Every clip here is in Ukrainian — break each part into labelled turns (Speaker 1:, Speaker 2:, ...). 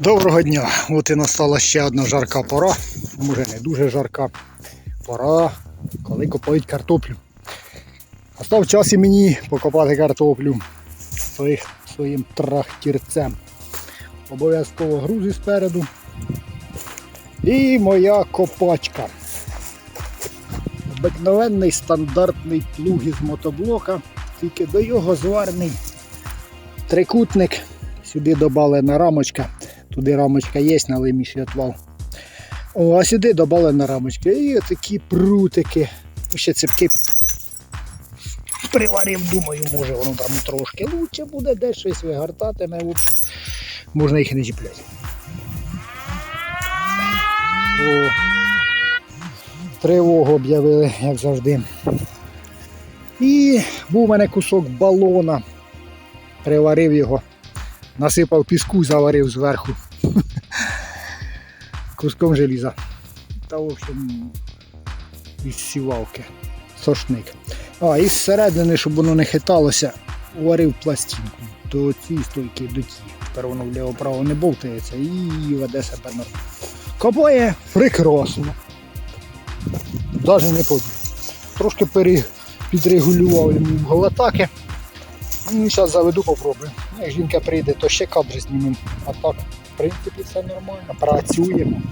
Speaker 1: Доброго дня! От і настала ще одна жарка пора. Може не дуже жарка пора, коли копають картоплю. Настав час і мені покопати картоплю своїх, своїм трактірцем. Обов'язково грузи спереду. І моя копачка. Обикновенний стандартний плуг із мотоблока, тільки до його зварений трикутник. Сюди додана рамочка. Туди рамочка є, на лиміші отвал. О, а сюди додана рамочка. І такі прутики. Ще цепки приварив, думаю, може воно там трошки лучше буде, десь щось вигортатиме. В общем, можна їх не чіпляти. О, тривогу об'явили, як завжди. І був у мене кусок балона. Приварив його насипав піску, заварив зверху. Куском желіза. Та, в общем, із сівалки. Сошник. А, і зсередини, щоб воно не хиталося, варив пластинку. До цієї стойки, до тієї. Тепер воно вліво-право не бовтається і веде себе нормально. Копає прекрасно. Навіть не подію. Трошки пере- підрегулював йому угол атаки. Ну, зараз заведу, попробую. Як жінка прийде, то ще кадри знімемо. А так, в принципі, все нормально. Працюємо.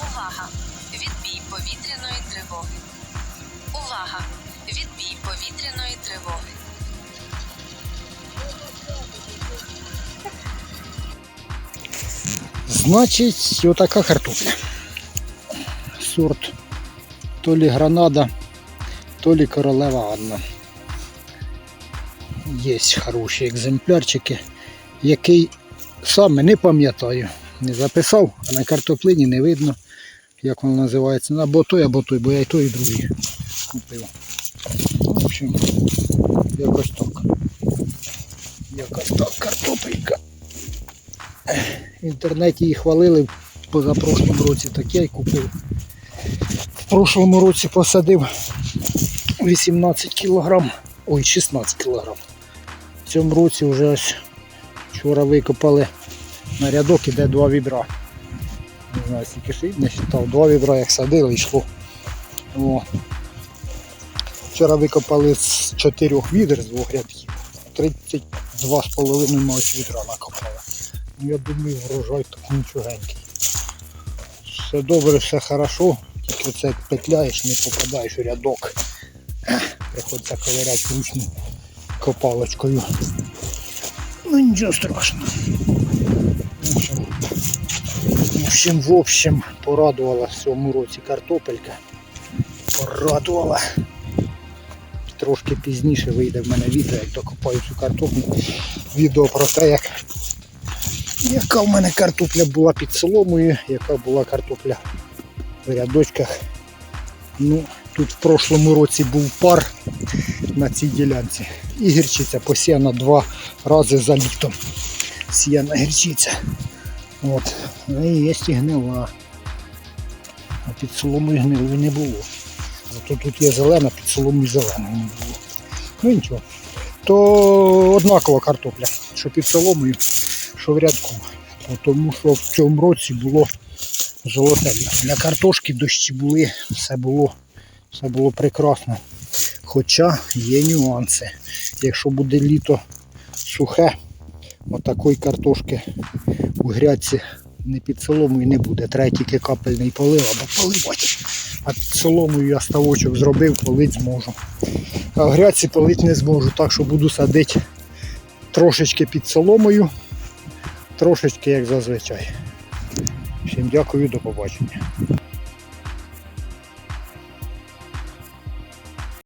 Speaker 2: Увага! Відбій повітряної тривоги. Увага! Відбій повітряної тривоги.
Speaker 1: Значить, отака картопля. Сорт то лі гранада, то лі королева Анна. Є хороші екземплярчики, який саме не пам'ятаю. Не записав, а на картоплині не видно, як воно називається. Або той, або той, бо я і той, і другий купив. В общем, якось так. Якось так картопелька. В інтернеті її хвалили позапрошлому році, так я й купив. В прошлому році посадив 18 кг, ой, 16 кг. В цьому році вже ось вчора викопали на рядок, іде два відра. Не знаю, скільки ж не вважав, два відра як садили, йшло. О. Вчора викопали з чотирьох відер з двох рядків. 32,5 мають відра накопали. Ну, Я думаю, врожай так нічогенький. Все добре, все хорошо, тільки це петляєш, не попадаєш у рядок. Приходиться ковиряти вручну копалочкою. Ну нічого страшного. В общем, в общем, порадувала в цьому році картопелька. Порадувала. Трошки пізніше вийде в мене відео, як докопаю цю картоплю. Відео про те, як яка в мене картопля була під соломою, яка була картопля в рядочках. Ну, тут в прошлому році був пар на цій ділянці. І гірчиця посіяна два рази за літом. Сіяна гірчиця. От. Ну, І є гнила. А під соломою гнилої не було. Зато тут є зелена, під соломою зеленої не було. Ну нічого. то однакова картопля, що під соломою, що в рядку. Тому що в цьому році було золоте. Для картошки дощі були, все було, все було прекрасно. Хоча є нюанси. Якщо буде літо сухе, отакої картошки у грядці не під соломою не буде. Треба тільки капельний полив або поливати. А під соломою я ставочок зробив, полить зможу. А в грядці полить не зможу, так що буду садити трошечки під соломою, трошечки як зазвичай. Всім дякую, до побачення.